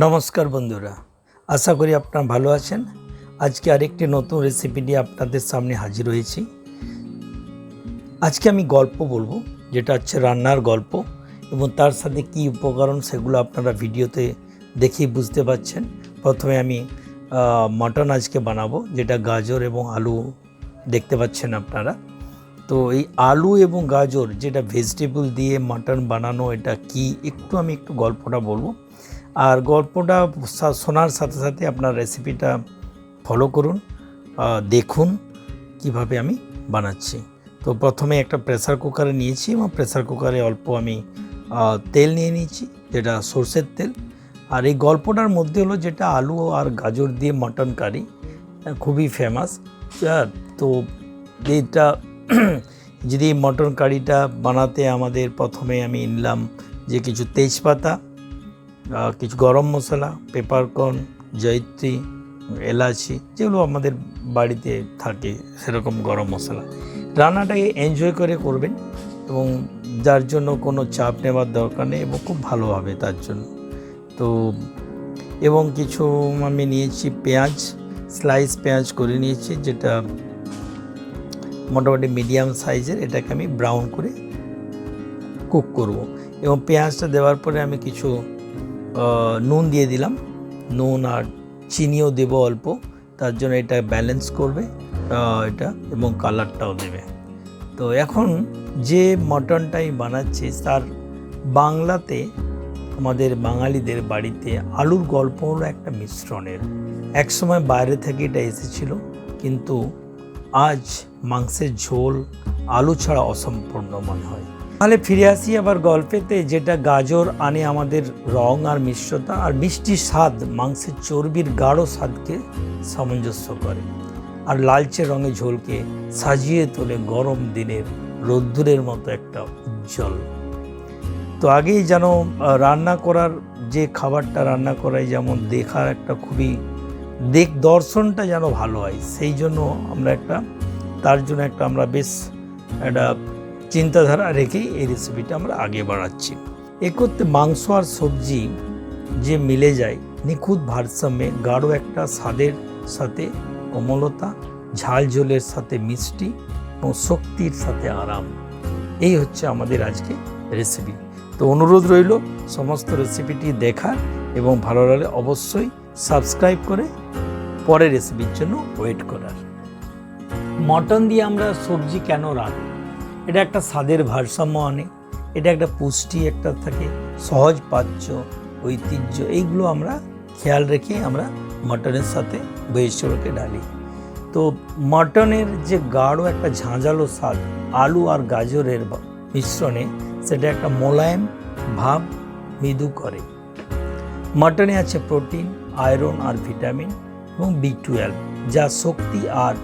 নমস্কার বন্ধুরা, আশা করি আপনারা ভালো আছেন। আজকে আরেকটি নতুন রেসিপি নিয়ে আপনাদের সামনে হাজির হয়েছি। আজকে আমি গল্প বলব, যেটা হচ্ছে রান্নার গল্প এবং তার সাথে কী উপকরণ সেগুলো আপনারা ভিডিওতে দেখেই বুঝতে পারছেন। প্রথমে আমি মটন আজকে বানাবো, যেটা গাজর এবং আলু দেখতে পাচ্ছেন আপনারা। তো এই আলু এবং গাজর, যেটা ভেজিটেবল দিয়ে মাটন বানানো, এটা কি? একটু আমি একটু গল্পটা বলব। আর গল্পটা শোনার সাথে সাথে আপনার রেসিপিটা ফলো করুন দেখুন কীভাবে আমি বানাচ্ছি। তো প্রথমে একটা প্রেসার কুকারে নিয়েছি এবং প্রেসার কুকারে অল্প আমি তেল নিয়ে নিয়েছি, যেটা সর্ষের তেল। আর এই গল্পটার মধ্যে হলো যেটা আলু আর গাজর দিয়ে মটন কারি খুবই ফেমাস তো এইটা যদি মটন কারিটা বানাতে আমাদের প্রথমে আমি নিলাম যে কিছু তেজপাতা কিছু গরম মশলা পেপারকর্ন জয়িত্রী, এলাচি, যেগুলো আমাদের বাড়িতে থাকে, সেরকম গরম মশলা। রান্নাটাকে এনজয় করে করবেন এবং যার জন্য কোনো চাপ নেওয়ার দরকার নেই এবং খুব ভালো হবে তার জন্য। তো, এবং কিছু আমি নিয়েছি পেঁয়াজ স্লাইস পেঁয়াজ করে নিয়েছি, যেটা মোটামুটি মিডিয়াম সাইজের এটাকে আমি ব্রাউন করে কুক করব। এবং পেঁয়াজটা দেওয়ার পরে আমি কিছু নুন দিয়ে দিলাম। নুন আর চিনিও দেবো অল্প। তার জন্য এটা ব্যালেন্স করবে এটা এবং কালারটাও দেবে। তো এখন যে মটনটাই বানাচ্ছি, তার বাংলাতে আমাদের বাঙালিদের বাড়িতে আলুর গল্প হলো একটা মিশ্রণের। একসময় বাইরে থেকে এটা এসেছিল, কিন্তু আজ মাংসের ঝোল আলু ছাড়া অসম্পূর্ণ মনে হয়। তাহলে ফিরে আসি আবার গল্পেতে, যেটা গাজর আনে আমাদের রং আর মিশ্রতা আর মিষ্টি স্বাদ, মাংসের চর্বির গাঢ় স্বাদকে সামঞ্জস্য করে। আর লালচে রঙে ঝোলকে সাজিয়ে তোলে গরম দিনের রোদ্দুরের মতো একটা উজ্জ্বল। তো আগেই যেন রান্না করার যে খাবারটা রান্না করায় যেমন দেখার একটা খুবই দেখ দর্শনটা যেন ভালো হয়, সেই জন্য আমরা একটা, তার জন্য একটা আমরা বেশ একটা চিন্তাধারা রেখেই এই রেসিপিটা আমরা আগে বাড়াচ্ছি এ করতে মাংস আর সবজি যে মিলে যায়, নিখুঁত ভারসাম্যে গাঢ় একটা স্বাদের সাথে কোমলতা ঝাল ঝোলের সাথে মিষ্টি এবং শক্তির সাথে আরাম। এই হচ্ছে আমাদের আজকে রেসিপি তো অনুরোধ রইল সমস্ত রেসিপিটি দেখার এবং ভালো লাগলে অবশ্যই সাবস্ক্রাইব করে পরের রেসিপির জন্য ওয়েট করার। মটন দিয়ে আমরা সবজি কেন রাখি এটা একটা স্বাদের ভারসাম্য আনে, এটা একটা পুষ্টি একটা থাকে, সহজ পাচ্য, ঐতিহ্য, এইগুলো আমরা খেয়াল রেখে আমরা মটনের সাথে ভেজিটেবলকে ঢালি। তো মটনের যে গাঢ় একটা ঝাঁঝালো স্বাদ, আলু আর গাজরের মিশ্রণে সেটা একটা মোলায়েম ভাব মৃদু করে। মটনে আছে প্রোটিন, আয়রন আর ভিটামিন এবং বি টুয়েলভ, যা শক্তি আর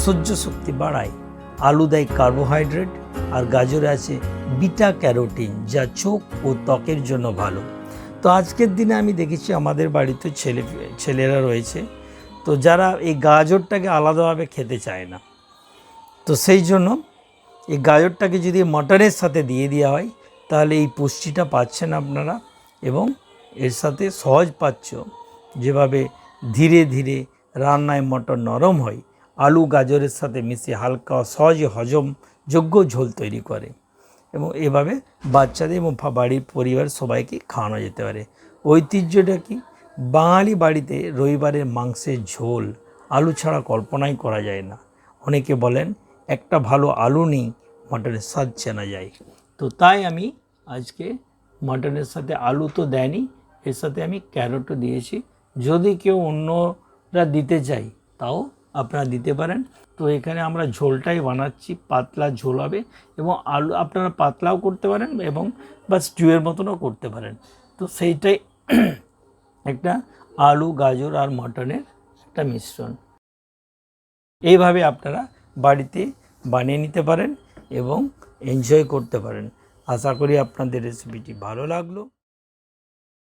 সহ্য শক্তি বাড়ায়। আলু দেয় কার্বোহাইড্রেট আর গাজরে আছে বিটা ক্যারোটিন যা চোখ ও ত্বকের জন্য ভালো। তো আজকের দিনে আমি দেখেছি আমাদের বাড়িতে ছেলে, ছেলেরা রয়েছে। তো যারা এই গাজরটাকে আলাদাভাবে খেতে চায় না। তো সেই জন্য এই গাজরটাকে যদি মটনের সাথে দিয়ে দেওয়া হয়, তাহলে এই পুষ্টিটা পাচ্ছেন আপনারা এবং এর সাথে সহজ পাচ্ছ। যেভাবে ধীরে ধীরে রান্নায় মটন নরম হয় আলু গাজরের সাথে মিশিয়ে হালকা সহজে হজম যোগ্য ঝোল তৈরি করে এবং এভাবে বাচ্চাদের এবং বাড়ির পরিবার সবাইকে খাওয়ানো যেতে পারে। ঐতিহ্যটা কি? বাঙালি বাড়িতে রবিবারের মাংসের ঝোল আলু ছাড়া কল্পনাই করা যায় না। অনেকে বলেন, একটা ভালো আলু নেই, মটনের স্বাদ চেনা যায়। তো তাই আমি আজকে মটনের সাথে আলু তো দেয়নি, এর সাথে আমি ক্যারটও দিয়েছি। যদি কেউ অন্যরা দিতে চাই তাও আপনারা দিতে পারেন। তো এখানে আমরা ঝোলটাই বানাচ্ছি, পাতলা ঝোল হবে এবং আলু, আপনারা পাতলাও করতে পারেন এবং বা স্টিউয়ের মতনও করতে পারেন। তো সেইটাই একটা আলু, গাজর আর মটনের একটা মিশ্রণ। এইভাবে আপনারা বাড়িতে বানিয়ে নিতে পারেন এবং এনজয় করতে পারেন। আশা করি আপনাদের রেসিপিটি ভালো লাগল।